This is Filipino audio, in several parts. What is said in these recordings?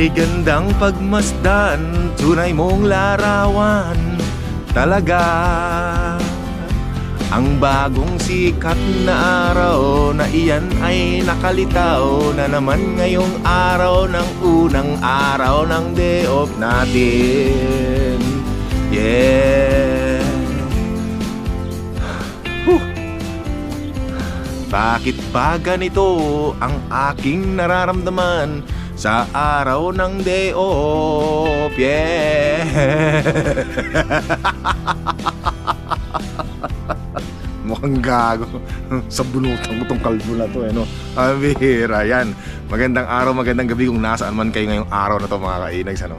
Kay gandang pagmasdan, tunay mong larawan Talaga. Ang bagong sikat na araw na iyan ay nakalitaw Na naman ngayong araw ng unang araw ng day off natin. Yeah. Huh. Bakit ba ganito ang aking nararamdaman sa araw ng day off? Yeah! Mukhang gago. sa bunutan ko tong kalbo na to, eh, no? Ang bihira, yan. Magandang araw, magandang gabi kung nasaan man kayo ngayong araw na to, mga kainags, ano?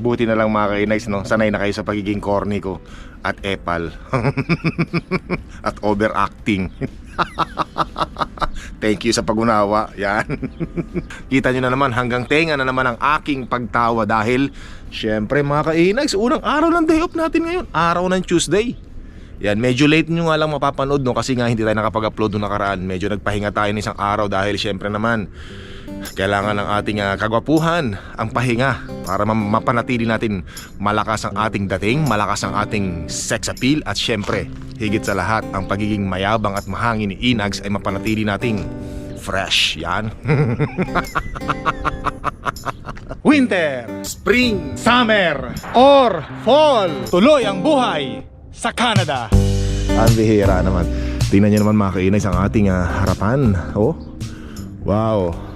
Buti na lang mga kainags, no? Sanay na kayo sa pagiging corny ko at epal. at overacting. Thank you sa pag-unawa. Yan. Kita nyo na naman hanggang tenga na naman ang aking pagtawa dahil syempre mga kainags, unang araw ng day off natin ngayon. Araw ng Tuesday. Yan, medyo late nyo nga lang mapapanood no kasi nga hindi tayo nakapag-upload nung nakaraan. Medyo nagpahinga tayo ng isang araw dahil syempre naman kailangan ng ating ah, kagwapuhan ang pahinga para ma- mapanatili natin malakas ang ating dating, malakas ang ating sex appeal at syempre, higit sa lahat, ang pagiging mayabang at mahangin ni Inags ay mapanatili nating fresh. Yan. Winter, Spring, Summer, or Fall. Tuloy ang buhay sa Canada. Ang bihira naman. Tingnan nyo naman mga kainay ang ating ah, harapan. Oh, wow.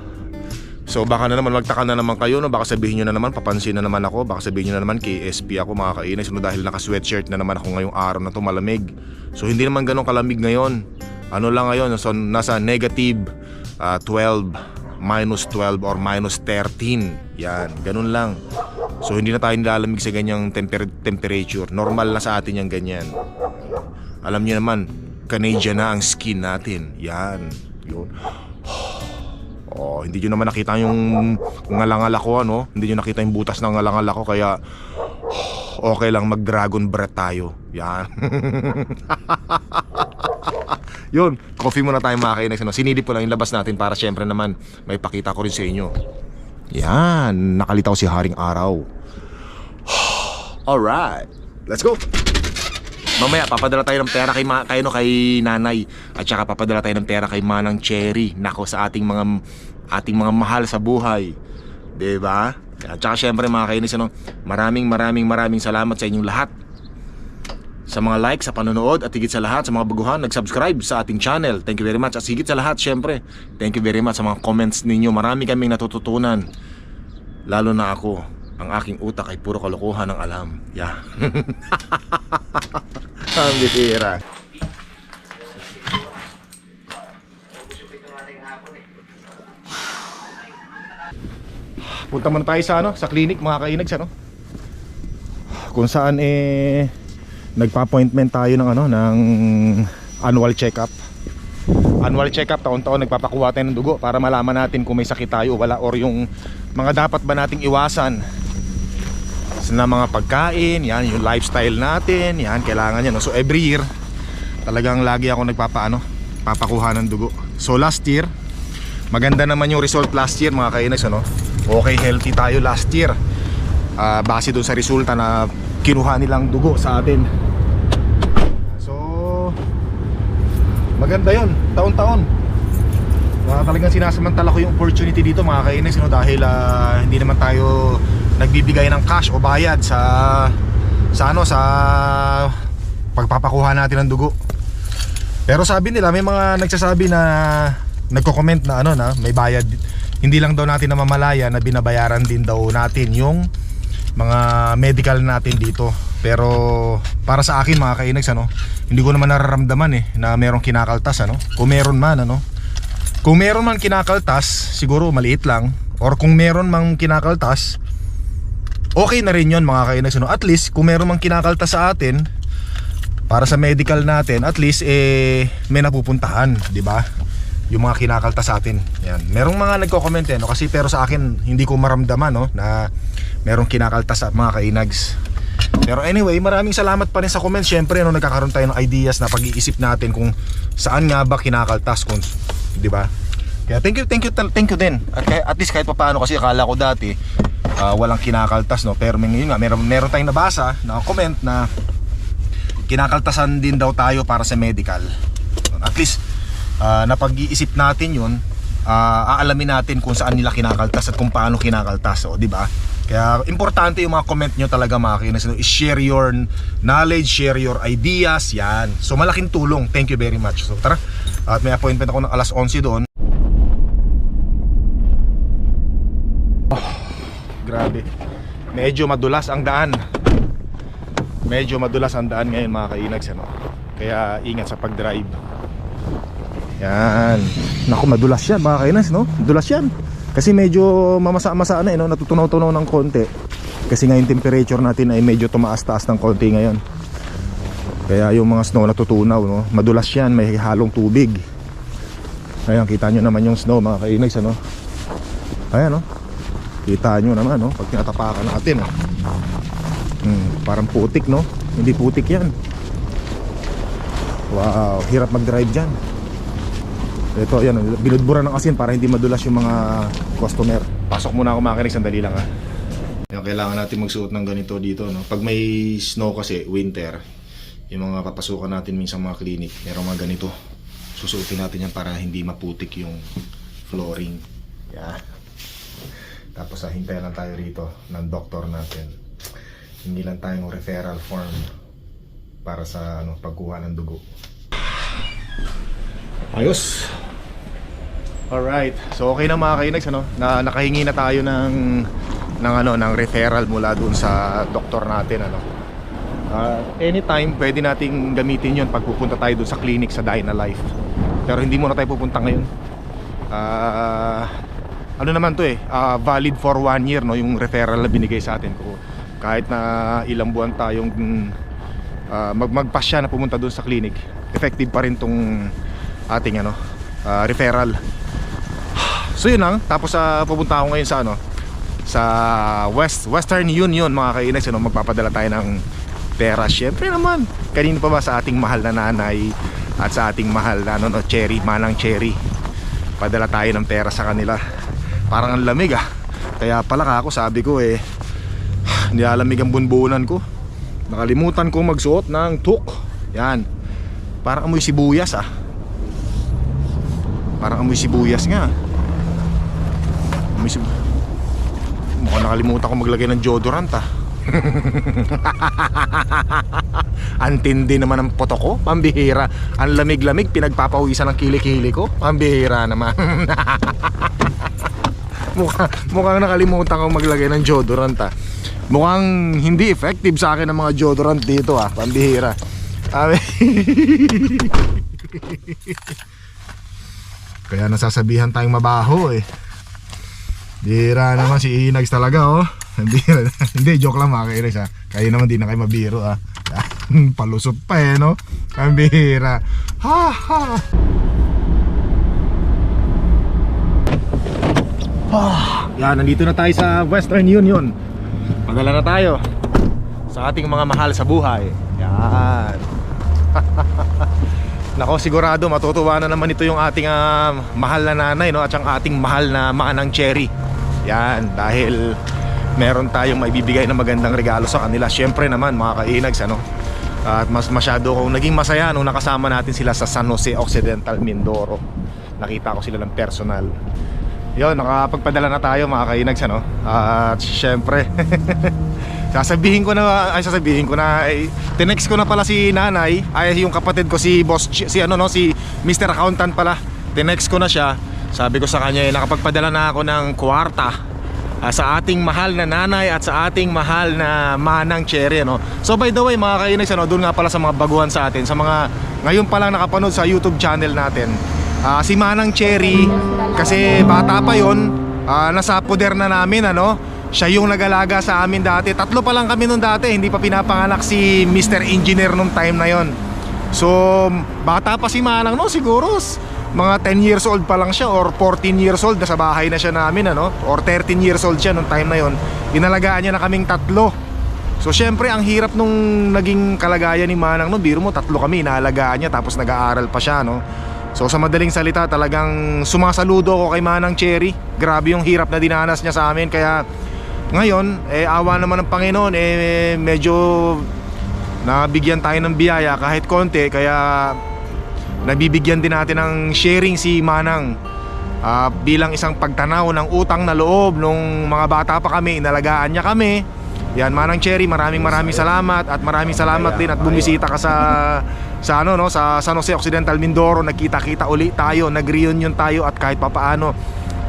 So baka na naman magtaka na naman kayo no? Baka sabihin nyo na naman papansin na naman ako. Baka sabihin nyo na naman KSP ako mga kainay. So dahil naka sweatshirt na naman ako ngayong araw na to malamig. So hindi naman ganun kalamig ngayon. Ano lang ngayon so, Nasa negative ah, 12 Minus 12 or minus 13 Yan ganun lang. So hindi na tayo nilalamig sa ganyang temper- temperature. Normal na sa atin yung ganyan. Alam niyo naman Canadian na ang skin natin. Yan Yun Oh, hindi nyo naman nakita yung ngalangal ako ano. Hindi nyo nakita yung butas ng ngalangal ako kaya okay lang mag dragon breath tayo. Yan. Yun, coffee muna tayo mga kainex. Ano? Sinilip ko lang yung labas natin para syempre naman may pakita ko rin sa inyo. Yan, nakalitaw si Haring Araw. Alright, let's go! Mamaya papadala tayo ng pera kay, ma- kay, no, kay nanay. At saka papadala tayo ng pera kay Manang Cherry. Nako sa ating mga ating mga mahal sa buhay. Ba? At saka syempre mga kainis ano, Maraming maraming maraming salamat sa inyong lahat. Sa mga like, sa panonood At higit sa lahat sa mga baguhan Nag-subscribe sa ating channel. Thank you very much. At higit sa lahat syempre Thank you very much sa mga comments ninyo. Marami kaming natututunan. Lalo na ako. Ang aking utak ay puro kalokohan ng alam. Yeah Ang bitira. Punta muna tayo sa ano, sa clinic mga kainags ano. Kung saan eh nagpa-appointment tayo ng ano ng annual check-up. Annual check-up taon-taon nagpapakuha tayo ng dugo para malaman natin kung may sakit tayo o wala or yung mga dapat ba nating iwasan na mga pagkain, yan yung lifestyle natin, yan kailangan yan. So every year talagang lagi ako nagpapaano, papakuha ng dugo. So last year, maganda naman yung result last year mga kainex ano. Okay, healthy tayo last year. Ah, base dun sa resulta na kinuha nilang dugo sa atin. So maganda 'yon, taon-taon. Uh, talagang sinasamantala ko yung opportunity dito mga kainex no? dahil ah, hindi naman tayo nagbibigay ng cash o bayad sa sa ano sa pagpapakuha natin ng dugo. Pero sabi nila may mga nagsasabi na nagko-comment na ano na may bayad hindi lang daw natin namamalaya na binabayaran din daw natin yung mga medical natin dito. Pero para sa akin mga kainags ano, hindi ko naman nararamdaman eh na merong kinakaltas ano. Kung meron man ano. Kung meron man kinakaltas, siguro maliit lang or kung meron mang kinakaltas, okay na rin yon mga kainags no? at least kung meron mang kinakalta sa atin para sa medical natin at least eh may napupuntahan di ba? Yung mga kinakalta sa atin. Yan. Merong mga nagko-comment eh, no? kasi pero sa akin hindi ko maramdaman no? Na merong kinakalta sa mga kainags. Pero anyway maraming salamat pa rin sa comments. Syempre no nagkakaroon tayo ng ideas na pag-iisip natin kung saan nga ba kinakaltas kung di ba? Kaya thank you, thank you, thank you din. At, at least kahit pa paano kasi akala ko dati ah, walang kinakaltas no. Pero ngayon nga meron meron tayong nabasa na comment na kinakaltasan din daw tayo para sa medical. At least ah, napag-iisip natin 'yun, ah, aalamin natin kung saan nila kinakaltas at kung paano kinakaltas, o di ba? Kaya importante yung mga comment nyo talaga mga kinas. Share your knowledge, share your ideas, yan. So malaking tulong. Thank you very much. So tara, at may appointment ako ng alas 11 doon. Grabe. Medyo madulas ang daan. Medyo madulas ang daan ngayon mga kainags ano. Kaya ingat sa pag-drive. Yan. Naku, madulas yan mga kainags no. Madulas yan. Kasi medyo mamasa-masa na eh no, natutunaw-tunaw ng konti. Kasi ngayon temperature natin ay medyo tumaas-taas ng konti ngayon. Kaya yung mga snow natutunaw no. Madulas yan, may halong tubig. Ayan, kita nyo naman yung snow mga kainags ano. Ayan no. Kita nyo naman no, pag tinatapakan natin oh. Hmm, parang putik no. Hindi putik yan. Wow, hirap mag-drive dyan. Ito, yan, binudbura ng asin para hindi madulas yung mga customer. Pasok muna ako makinig, sandali lang ha. Yung kailangan natin magsuot ng ganito dito, no? Pag may snow kasi, winter, yung mga papasukan natin minsan mga clinic, meron mga ganito. Susuotin natin yan para hindi maputik yung flooring. Yan. Tapos ah, hintayin lang tayo rito ng doktor natin. Hindi lang tayong referral form para sa ano pagkuha ng dugo. Ayos. Alright. So okay na mga kainags ano, na nakahingi na tayo ng ng ano ng referral mula dun sa doktor natin ano. Ah, anytime pwede nating gamitin 'yon pag pupunta tayo dun sa clinic sa Dyna Life. Pero hindi muna tayo pupunta ngayon. Ah, ano naman to eh, ah, valid for one year no yung referral na binigay sa atin ko. Kahit na ilang buwan tayong ah, mag magpasya na pumunta doon sa clinic, effective pa rin tong ating ano, ah, referral. So yun lang, tapos sa pupunta ako ngayon sa ano, sa West Western Union mga kainex, ano, magpapadala tayo ng pera. Syempre naman, kanino pa ba sa ating mahal na nanay at sa ating mahal na ano, no, Cherry, Manang Cherry. Padala tayo ng pera sa kanila. Parang ang lamig ah. Kaya pala ako sabi ko eh, nilalamig ang bunbunan ko. Nakalimutan ko magsuot ng tuk. Yan. Parang amoy sibuyas ah. Parang amoy sibuyas nga. Amoy sib... Mukhang nakalimutan ko maglagay ng deodorant ah. Antindi naman ang poto ko, pambihira. Ang lamig-lamig, pinagpapawisan ng kilikili ko, pambihira naman. Mukha, mukhang nakalimutan ko maglagay ng deodorant ah. Mukhang hindi effective sa akin ang mga deodorant dito ah, pambihira. Sabi. Kaya nasasabihan tayong mabaho eh. Bira naman si Inags talaga oh. Hindi, hindi joke lang mga kairis ha. Kayo naman di na kayo mabiro ah. Palusot pa eh no. Ang bihira. Ha ha. Ah, yan, nandito na tayo sa Western Union. Padala na tayo sa ating mga mahal sa buhay. Yan. Nako, sigurado matutuwa na naman ito yung ating ah, mahal na nanay no at yung ating mahal na maanang cherry. Yan, dahil meron tayong maibibigay na magandang regalo sa kanila. Syempre naman mga kainags ano. At mas masyado kong naging masaya nung nakasama natin sila sa San Jose Occidental Mindoro. Nakita ko sila ng personal. Yon, nakapagpadala na tayo mga kainags ano. At syempre Sasabihin ko na ay sasabihin ko na ay tinext ko na pala si nanay ay yung kapatid ko si boss si ano no si Mr. Accountant pala. Tinext ko na siya. Sabi ko sa kanya eh, nakapagpadala na ako ng kwarta ah, sa ating mahal na nanay at sa ating mahal na manang cherry ano. So by the way mga kainags ano, doon nga pala sa mga baguhan sa atin, sa mga ngayon pa lang nakapanood sa YouTube channel natin. Ah, si Manang Cherry kasi bata pa 'yon, ah, nasa poder na namin ano. Siya yung nag-alaga sa amin dati. Tatlo pa lang kami nung dati, hindi pa pinapanganak si Mr. Engineer nung time na 'yon. So, bata pa si Manang no, siguro mga 10 years old pa lang siya or 14 years old nasa bahay na siya namin ano or 13 years old siya nung time na 'yon. Inalagaan niya na kaming tatlo. So syempre ang hirap nung naging kalagayan ni Manang no, biro mo tatlo kami inaalagaan niya tapos nag-aaral pa siya no. So sa madaling salita talagang sumasaludo ako kay Manang Cherry. Grabe yung hirap na dinanas niya sa amin. Kaya ngayon eh awa naman ng Panginoon eh medyo nabigyan tayo ng biyaya kahit konti. Kaya nabibigyan din natin ng sharing si Manang Ah, bilang isang pagtanaw ng utang na loob nung mga bata pa kami, inalagaan niya kami. Yan, Manang Cherry, maraming maraming salamat at maraming salamat din at bumisita ka sa sa ano no, sa San Jose Occidental Mindoro, nagkita-kita uli tayo, nag-reunion tayo at kahit papaano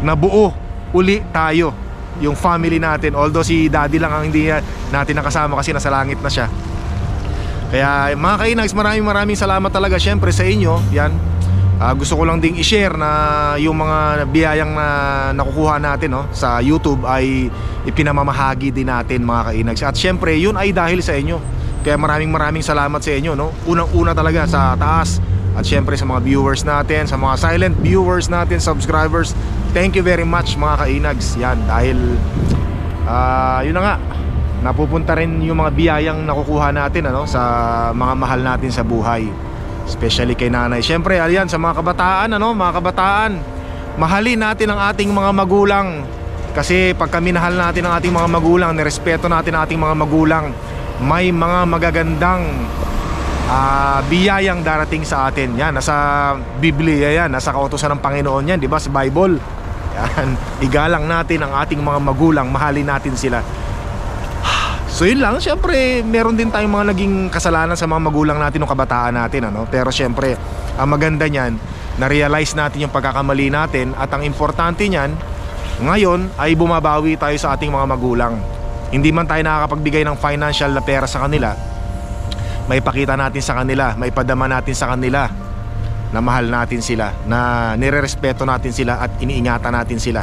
nabuo uli tayo yung family natin. Although si Daddy lang ang hindi natin nakasama kasi nasa langit na siya. Kaya mga kainags, maraming maraming salamat talaga syempre sa inyo. Yan. Ah, gusto ko lang ding i-share na yung mga biyayang na nakukuha natin no, sa YouTube ay ipinamamahagi din natin mga kainags. At syempre, yun ay dahil sa inyo. Kaya maraming maraming salamat sa inyo. No? Unang-una talaga sa taas. At syempre sa mga viewers natin, sa mga silent viewers natin, subscribers. Thank you very much mga kainags. Yan, dahil ah, yun na nga, napupunta rin yung mga biyayang nakukuha natin ano, sa mga mahal natin sa buhay. Especially kay nanay. Siyempre, ayan, sa mga kabataan, ano, mga kabataan, mahalin natin ang ating mga magulang. Kasi pag kami nahal natin ang ating mga magulang, nirespeto natin ang ating mga magulang, may mga magagandang ah, biyayang darating sa atin. Yan, nasa Biblia yan, nasa kautosan ng Panginoon yan, di ba? Sa Bible. Yan, igalang natin ang ating mga magulang, mahalin natin sila. So yun lang, syempre meron din tayong mga naging kasalanan sa mga magulang natin o kabataan natin ano? Pero syempre, ang maganda niyan, na-realize natin yung pagkakamali natin at ang importante niyan, ngayon ay bumabawi tayo sa ating mga magulang. Hindi man tayo nakakapagbigay ng financial na pera sa kanila, may pakita natin sa kanila, may padama natin sa kanila na mahal natin sila, na nirerespeto natin sila at iniingatan natin sila.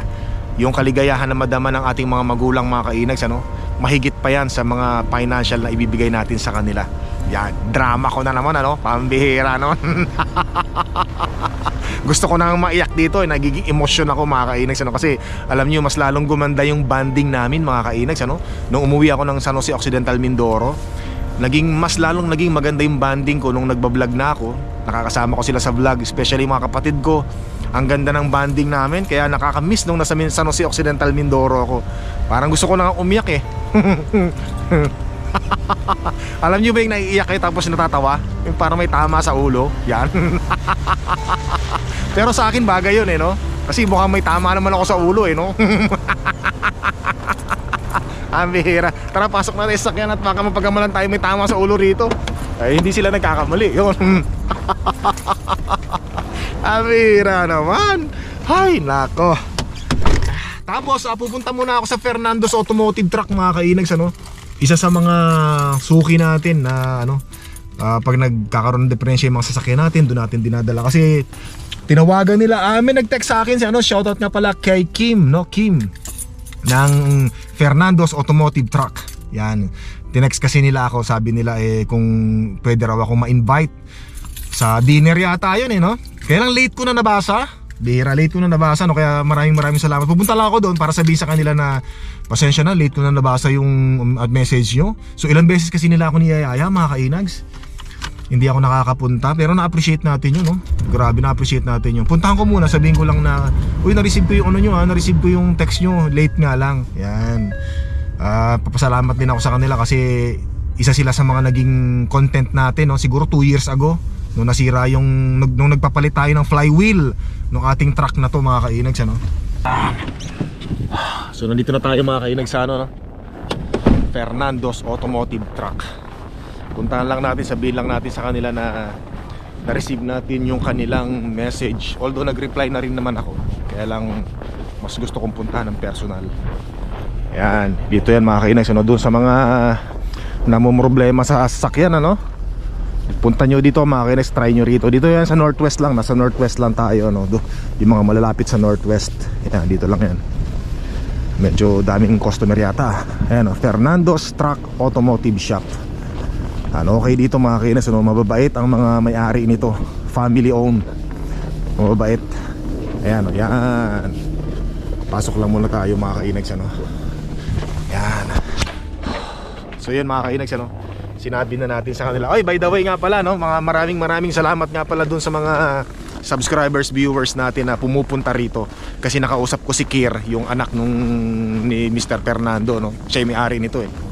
Yung kaligayahan na madama ng ating mga magulang mga kainags ano, mahigit pa yan sa mga financial na ibibigay natin sa kanila. Yan, drama ko na naman ano, pambihira no. Gusto ko nang maiyak dito, eh. nagiging emosyon ako mga kainags ano kasi alam niyo mas lalong gumanda yung banding namin mga kainags ano. Nung umuwi ako ng San Jose Occidental Mindoro, naging mas lalong naging maganda yung banding ko nung nagbablog na ako. Nakakasama ko sila sa vlog, especially mga kapatid ko. Ang ganda ng banding namin, kaya nakakamiss nung nasa San Jose Occidental Mindoro ako. Parang gusto ko na umiyak eh. Alam niyo ba yung naiiyak kayo tapos natatawa? Yung parang may tama sa ulo. Yan. Pero sa akin bagay yun eh no? Kasi mukhang may tama naman ako sa ulo eh no? Ang bihira. Tara pasok na rin sa sakyan at baka mapagamalan tayo may tama sa ulo rito. Ay hindi sila nagkakamali. Yun. Ang bihira naman. Ay nako. Tapos ah, pupunta muna ako sa Fernando's Automotive Truck mga kainags ano. Isa sa mga suki natin na ano ah, pag nagkakaroon ng diferensya yung mga sasakyan natin, doon natin dinadala kasi tinawagan nila. Ah, may nag-text sa akin si ano, shoutout nga pala kay Kim, no? Kim ng Fernando's Automotive Truck. Yan. Tinext kasi nila ako, sabi nila eh kung pwede raw ako ma-invite sa dinner yata yun eh no. Kaya lang late ko na nabasa. Bihira late ko na nabasa no kaya maraming maraming salamat. Pupunta lang ako doon para sabihin sa kanila na pasensya na late ko na nabasa yung um, message nyo. So ilang beses kasi nila ako niyayaya mga kainags. Hindi ako nakakapunta pero na-appreciate natin yun no. Grabe na-appreciate natin yun. Puntahan ko muna sabihin ko lang na uy na-receive ko yung ano nyo ha, na-receive ko yung text nyo. Late nga lang. Yan. Ah, papasalamat din ako sa kanila kasi isa sila sa mga naging content natin no. Siguro 2 years ago nung nasira yung nung, nagpapalit tayo ng flywheel ng ating truck na to mga kainags ano. So nandito na tayo mga kainags ano no. Fernando's Automotive Truck. Puntahan lang natin, sabihin lang natin sa kanila na na-receive natin yung kanilang message. Although nag-reply na rin naman ako. Kaya lang mas gusto kong puntahan ng personal. Yan, dito yan mga kainags ano, doon sa mga namumroblema sa sasakyan ano. Punta nyo dito mga kainags, try nyo rito. Dito yan sa northwest lang, nasa northwest lang tayo ano. Do, yung mga malalapit sa northwest. Yan, dito lang yan. Medyo daming customer yata. Ayan o, Fernando's Truck Automotive Shop. Ano okay dito mga kainas, ano, mababait ang mga may-ari nito. Family owned. Mababait. Ayan o, yan. Pasok lang muna tayo mga kainags ano. Yan. So yun mga kainags ano. Sinabi na natin sa kanila. Oy, by the way nga pala no, mga maraming maraming salamat nga pala dun sa mga subscribers, viewers natin na pumupunta rito. Kasi nakausap ko si Kir, yung anak nung ni Mr. Fernando, no? Siya may-ari nito eh.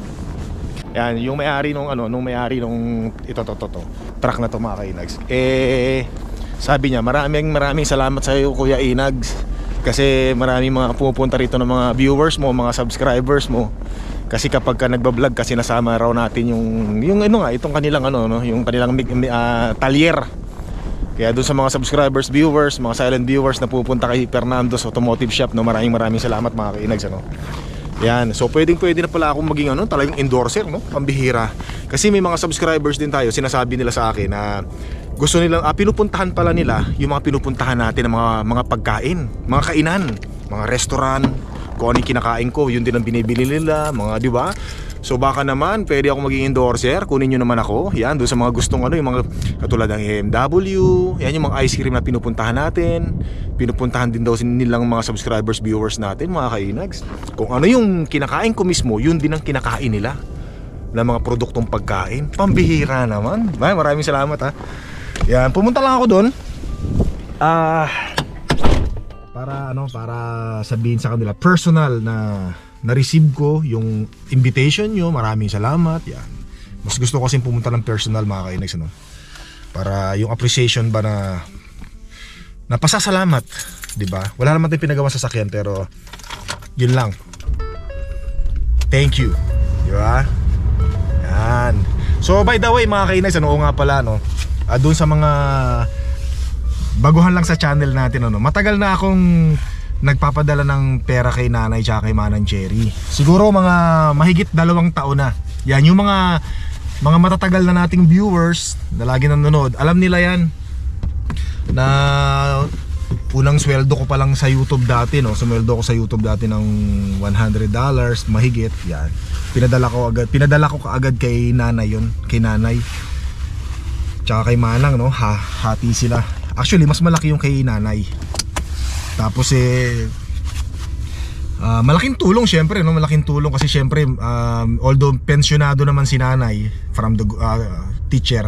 Yan, yung may-ari nung ano, nung may-ari nung ito to to to. Truck na to mga kainags. Eh sabi niya, maraming maraming salamat sa iyo Kuya Inags. Kasi maraming mga pumupunta rito ng mga viewers mo, mga subscribers mo. Kasi kapag ka nagba-vlog kasi nasama raw natin yung yung ano nga, itong kanilang ano no, yung kanilang uh, talyer. Kaya doon sa mga subscribers, viewers, mga silent viewers na pupunta kay Fernando's Automotive Shop, no, maraming maraming salamat mga kainags ano. Yan. So pwedeng pwede na pala akong maging ano, talagang endorser, no? Pambihira. Kasi may mga subscribers din tayo, sinasabi nila sa akin na gusto nilang ah, pinupuntahan pala nila yung mga pinupuntahan natin ng mga mga pagkain, mga kainan, mga restaurant, kung ano yung kinakain ko, yun din ang binibili nila, mga 'di ba? So baka naman pwede ako maging endorser, kunin niyo naman ako. Yan, doon sa mga gustong ano, yung mga katulad ng AMW, yan yung mga ice cream na pinupuntahan natin. Pinupuntahan din daw nilang mga subscribers, viewers natin, mga kainags. Kung ano yung kinakain ko mismo, yun din ang kinakain nila ng mga produktong pagkain. Pambihira naman. Ay, maraming salamat ha. Yan, pumunta lang ako doon. Ah, para ano, para sabihin sa kanila personal na na-receive ko yung invitation nyo. Maraming salamat. Yan. Mas gusto ko kasi pumunta ng personal mga kainags ano. Para yung appreciation ba na napasasalamat, ba? Wala naman tayong pinagawa sa sakyan pero yun lang. Thank you. Di? Yan. So by the way mga kainags, ano oo nga pala no. Ah, doon sa mga baguhan lang sa channel natin ano. Matagal na akong nagpapadala ng pera kay nanay tsaka kay manang Cherry. Siguro mga mahigit dalawang taon na. Yan yung mga mga matatagal na nating viewers na lagi nanonood. Alam nila yan na unang sweldo ko pa lang sa YouTube dati no. Sumweldo ko sa YouTube dati ng $100 mahigit. Yan. Pinadala ko agad. Pinadala ko kaagad kay nanay yon, kay nanay. Tsaka kay manang no. Ha, hati sila. Actually, mas malaki yung kay nanay. Tapos eh ah, malaking tulong syempre no, malaking tulong kasi syempre um, although pensyonado naman si nanay from the ah, teacher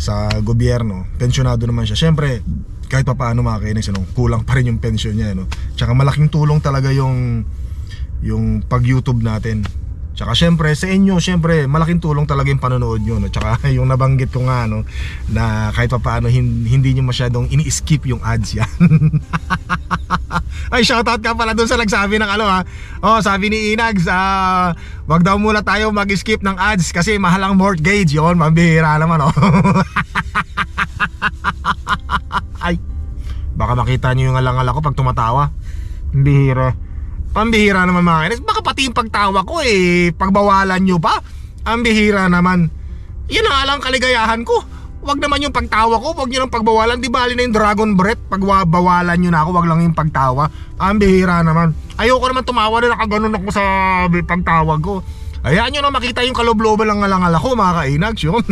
sa gobyerno, pensyonado naman siya. Syempre kahit pa paano mga kainis, ano, kulang pa rin yung pensyon niya no. Tsaka malaking tulong talaga yung yung pag-YouTube natin. Tsaka syempre sa inyo, syempre malaking tulong talaga yung panonood nyo no? Tsaka yung nabanggit ko nga no? Na kahit pa paano hin- hindi nyo masyadong ini-skip yung ads yan. Ay shoutout ka pala dun sa nagsabi ng ano ha? Oh sabi ni Inags ah, Wag daw muna tayo mag-skip ng ads Kasi mahal ang mortgage. Yun, mabihira naman oh. Ay Baka makita nyo yung alangal ako pag tumatawa. Bihira Pambihira naman mga kainis. Baka pati yung pagtawa ko eh, pagbawalan nyo pa. Ang bihira naman. Yan na lang kaligayahan ko. Wag naman yung pagtawa ko, wag yun ang pagbawalan. Di bali na yung dragon breath, pagbawalan nyo na ako, wag lang yung pagtawa. Ang bihira naman. Ayoko naman tumawa na nakaganon ako sa pagtawag ko. Hayaan nyo na makita yung kalobloban lang ngalangal ako mga kainags yun.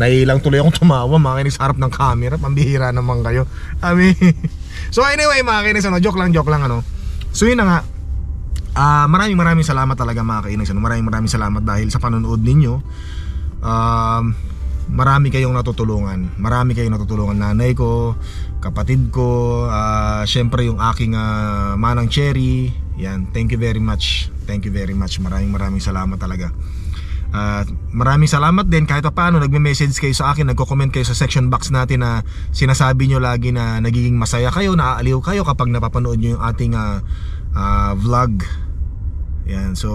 Nailang tuloy akong tumawa mga kainis harap ng camera. Pambihira naman kayo. Ami. so anyway mga kainis, ano, joke lang, joke lang ano. So yun na nga. Ah, maraming maraming salamat talaga mga kainis. Ano, maraming maraming salamat dahil sa panonood ninyo. Um, marami kayong natutulungan. Marami kayong natutulungan nanay ko, kapatid ko, ah, syempre yung aking ah, manang Cherry. Yan, thank you very much. Thank you very much. Maraming maraming salamat talaga. At maraming salamat din kahit pa paano nagme-message kayo sa akin, nagko-comment kayo sa section box natin na sinasabi nyo lagi na nagiging masaya kayo, naaaliw kayo kapag napapanood nyo yung ating ah, ah, vlog. Yan, so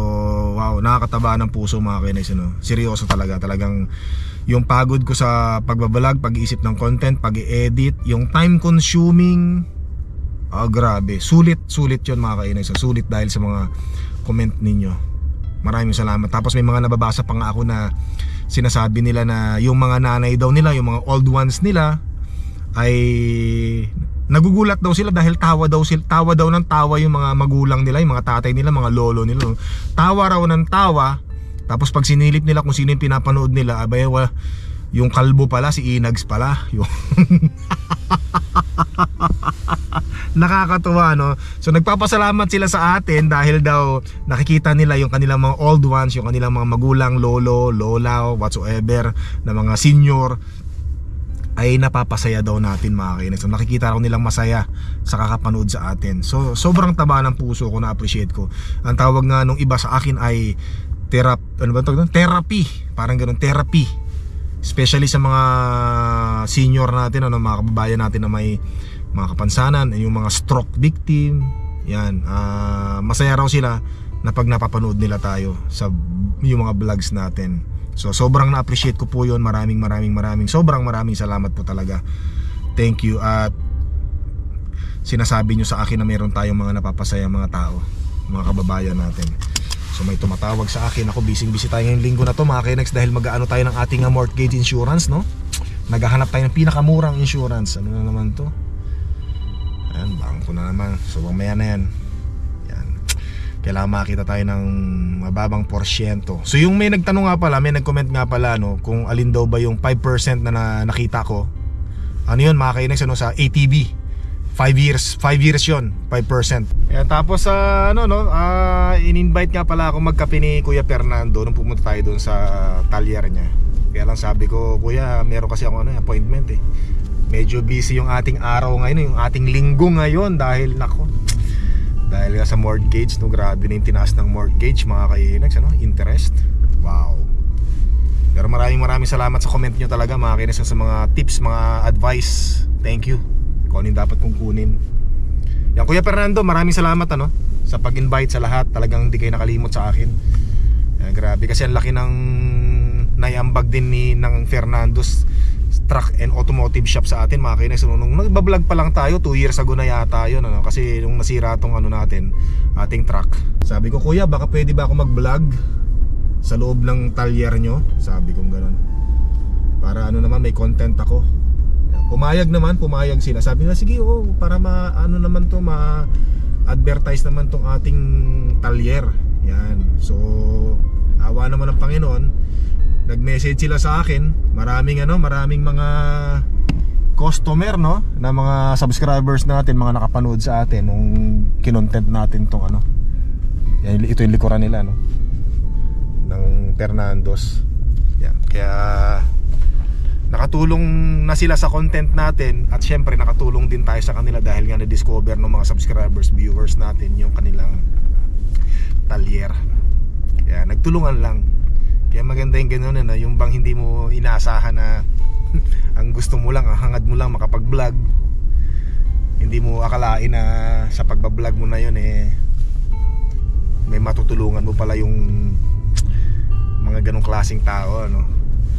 wow, nakakataba ng puso mga kainis, no? Seryoso talaga, talagang yung pagod ko sa pagbabalag, pag-iisip ng content, pag-edit, yung time consuming, ah grabe, sulit, sulit yun mga kainis, sulit dahil sa mga comment ninyo. Maraming salamat. Tapos may mga nababasa pa nga ako na sinasabi nila na yung mga nanay daw nila, yung mga old ones nila ay nagugulat daw sila dahil tawa daw sila, tawa daw ng tawa yung mga magulang nila, yung mga tatay nila, mga lolo nila. Tawa raw ng tawa. Tapos pag sinilip nila kung sino yung pinapanood nila, abay wala yung kalbo pala si Inags pala. Yung nakakatuwa no so nagpapasalamat sila sa atin dahil daw nakikita nila yung kanilang mga old ones yung kanilang mga magulang lolo lola whatsoever na mga senior ay napapasaya daw natin mga kainex. So, nakikita ko nilang masaya sa kakapanood sa atin. So sobrang taba ng puso ko na appreciate ko. Ang tawag nga nung iba sa akin ay therap ano ba tawag? Therapy. Parang ganun, therapy. Especially sa mga senior natin, ano, mga kababayan natin na may mga kapansanan, yung mga stroke victim. Yan, ah, masaya raw sila na pag napapanood nila tayo sa yung mga vlogs natin. So sobrang na-appreciate ko po yun. Maraming maraming maraming sobrang maraming salamat po talaga. Thank you at sinasabi nyo sa akin na meron tayong mga napapasayang mga tao, mga kababayan natin. So may tumatawag sa akin. Ako busy busy tayo ngayong linggo na to mga Kinex dahil mag-aano tayo ng ating uh, mortgage insurance, no? Naghahanap tayo ng pinakamurang insurance. Ano na naman to? Ayan, bangko na naman. So mamaya na yan. Yan. Kailangan makita tayo ng mababang porsyento. So yung may nagtanong nga pala, may nag-comment nga pala no, kung alin daw ba yung 5% na, na nakita ko. Ano yun mga Kinex, ano, sa ATV. 5 years, 5 years yon 5%. Kaya tapos sa ano no, ah, in-invite nga pala ako magkape ni Kuya Fernando nung pumunta tayo doon sa talyer niya. Kaya lang sabi ko, Kuya, meron kasi ako ano, appointment eh. Medyo busy yung ating araw ngayon, yung ating linggo ngayon dahil nako. Dahil sa mortgage, no, grabe na yung tinaas ng mortgage mga kainags, ano, interest. Wow. Pero maraming maraming salamat sa comment nyo talaga mga kainis sa mga tips, mga advice. Thank you. Kung ano yung dapat kong kunin. Yan Kuya Fernando, maraming salamat ano sa pag-invite sa lahat. Talagang hindi kayo nakalimot sa akin. Yan, grabe kasi ang laki ng naiambag din ni ng Fernando's truck and automotive shop sa atin mga kainis. So, nung nagbablog pa lang tayo, 2 years ago na yata yun ano? kasi nung nasira tong ano natin, ating truck. Sabi ko, Kuya, baka pwede ba ako mag-vlog sa loob ng talyer nyo? Sabi ko ganun. Para ano naman, may content ako. Pumayag naman, pumayag sila. Sabi na, sige, oh, para ma, ano naman to, ma-advertise naman tong ating talyer. Yan. So, awa naman ng Panginoon. Nag-message sila sa akin. Maraming ano, maraming mga customer, no? Na mga subscribers natin, mga nakapanood sa atin nung kinontent natin tong ano. Yan, ito yung likuran nila, no? Ng Fernandos. Yan. Kaya nakatulong na sila sa content natin at syempre nakatulong din tayo sa kanila dahil nga na-discover ng mga subscribers, viewers natin yung kanilang talyer kaya nagtulungan lang kaya maganda yung ganun na yung bang hindi mo inaasahan na ang gusto mo lang, ang hangad mo lang makapag vlog hindi mo akalain na sa pagbablog mo na yun eh may matutulungan mo pala yung mga ganong klaseng tao ano?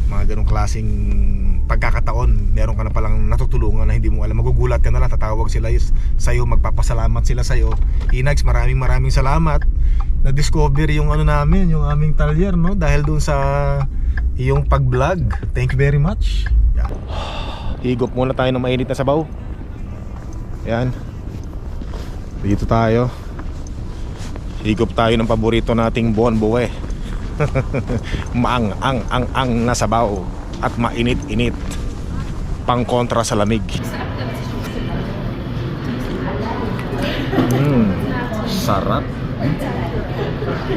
Mga ganong klaseng pagkakataon. Meron ka na palang natutulungan na hindi mo alam. Magugulat ka na lang tatawag sila sa iyo magpapasalamat sila sa iyo Inags maraming maraming salamat na discover yung ano namin yung aming talyer no? Dahil dun sa iyong pag-vlog. Thank you very much. Yan. Higop muna tayo ng mainit na sabaw. Yan. Dito tayo. Higop tayo ng paborito nating buwe maang ang ang ang na sabaw. At mainit-init. Pang kontra sa lamig. Mm, sarap mm.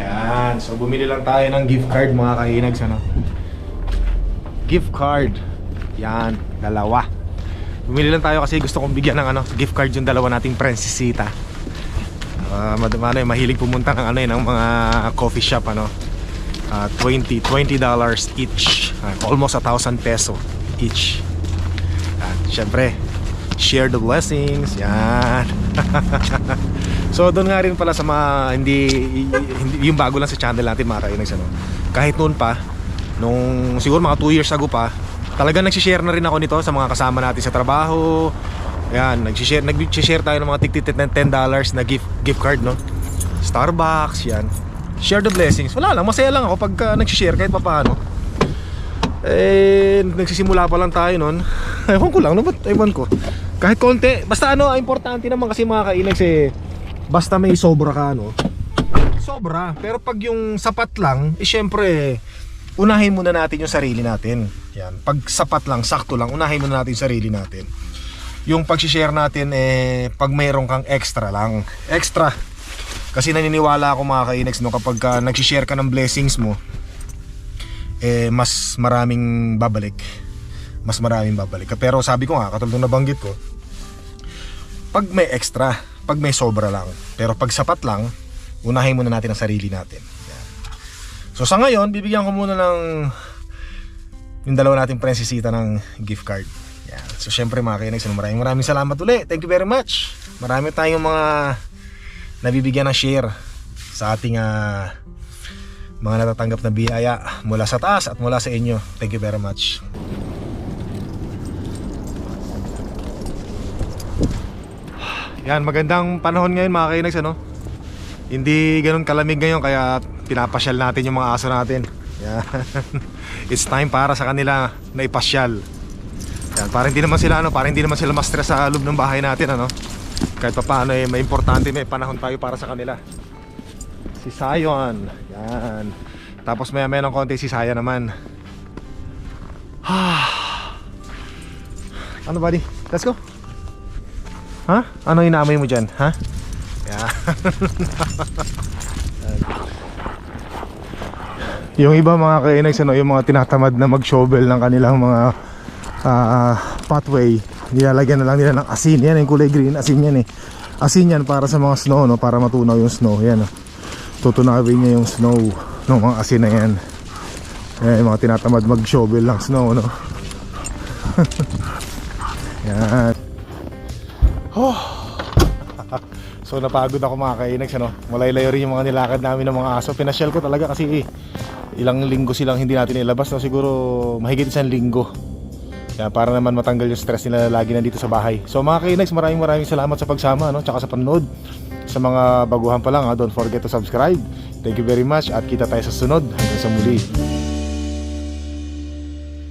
Yan. So bumili lang tayo ng gift card mga kainags ano. Gift card. Yan, dalawa. Bumili lang tayo kasi gusto kong bigyan ng ano, gift card yung dalawa nating princessita. Uh, ano, eh, mahilig pumunta ng ano eh, ng mga coffee shop ano. Uh, 20 20 dollars each. Uh, almost a thousand peso each. At syempre, share the blessings. Yan. so doon nga rin pala sa mga hindi, hindi yung bago lang sa channel natin mga kainags ano. Kahit noon pa nung siguro mga 2 years ago pa, talagang nagsi-share na rin ako nito sa mga kasama natin sa trabaho. Yan, nagsi-share nagsi-share tayo ng mga tigtitit ng 10 dollars na gift gift card no. Starbucks, yan. Share the blessings. Wala lang, masaya lang ako pag uh, nagsi-share kahit papaano. Eh, nagsisimula pa lang tayo noon. Ewan ko lang, no? Ba't ewan ko? Kahit konti, basta ano, importante naman kasi mga kainags eh, basta may sobra ka, no? sobra. Pero pag yung sapat lang, eh syempre, unahin muna natin yung sarili natin. Yan. Pag sapat lang, sakto lang, unahin muna natin yung sarili natin. Yung pag-share natin, eh, pag mayroon kang extra lang. Extra. Kasi naniniwala ako mga kainex, no, kapag ka nag-share ka ng blessings mo, eh, mas maraming babalik. Mas maraming babalik. Pero sabi ko nga, katulad ng nabanggit ko, pag may extra, pag may sobra lang. Pero pag sapat lang, unahin muna natin ang sarili natin. So sa ngayon, bibigyan ko muna ng yung dalawa nating prinsesita ng gift card. Yan. So syempre mga kainex, ano, maraming maraming salamat ulit. Thank you very much. Marami tayong mga nabibigyan ng share sa ating ah, mga natatanggap na biyaya mula sa taas at mula sa inyo. Thank you very much. Yan, magandang panahon ngayon mga kainags ano. Hindi ganun kalamig ngayon kaya pinapasyal natin yung mga aso natin. Yan. It's time para sa kanila na ipasyal. Yan, para hindi naman sila ano, para hindi naman sila ma-stress sa loob ng bahay natin ano. Kahit pa paano eh, may importante may panahon tayo para sa kanila. Si Sayon. Yan. Tapos maya maya ng konti si Saya naman. ano buddy? Let's go. Ha? Ano inaamoy mo dyan? Ha? Yeah. yung iba mga kainags, ano, yung mga tinatamad na mag-shovel ng kanilang mga ah, pathway, nilalagyan na lang nila ng asin. Yan yung kulay green, asin yan eh. Asin yan para sa mga snow, no? para matunaw yung snow. Yan, no? tutunawin niya yung snow ng mga asin na yan. Yan, yung mga tinatamad mag-shovel ng snow, no? yan. So napagod ako mga kainags ano. Malay-layo rin yung mga nilakad namin ng mga aso. Pinasyal ko talaga kasi eh, ilang linggo silang hindi natin ilabas no? siguro mahigit isang linggo. Kaya para naman matanggal yung stress nila lagi nandito sa bahay. So mga kainags, maraming maraming salamat sa pagsama no? tsaka sa panonood. Sa mga baguhan pa lang ha, don't forget to subscribe. Thank you very much at kita tayo sa sunod. Hanggang sa muli.